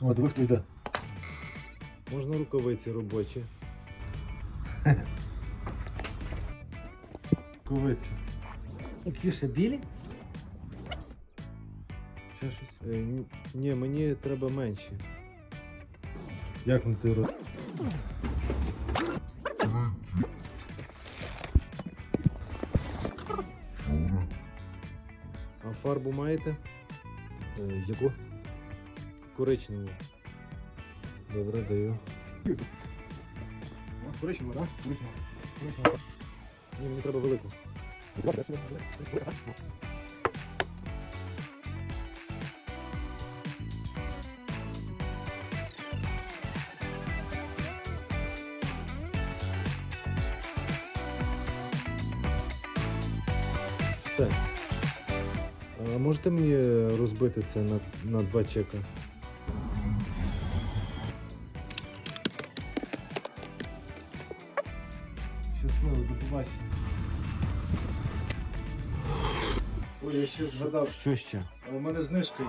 О, диви, хто йде. Можна рукавиці робочі. Ковиці. Які ще білі? Ще щось. Е, н- ні, мені треба менші. Як на ти рот? А фарбу маєте? Е, яку? Коричневу. Добре, даю. Коричнево, так? Коричнево. Ні, мені треба велику. Все. А можете мені розбити це на, на два чека? Щасливо, до побачення. Ой, я ще згадав, Що ще? а у мене знижка є.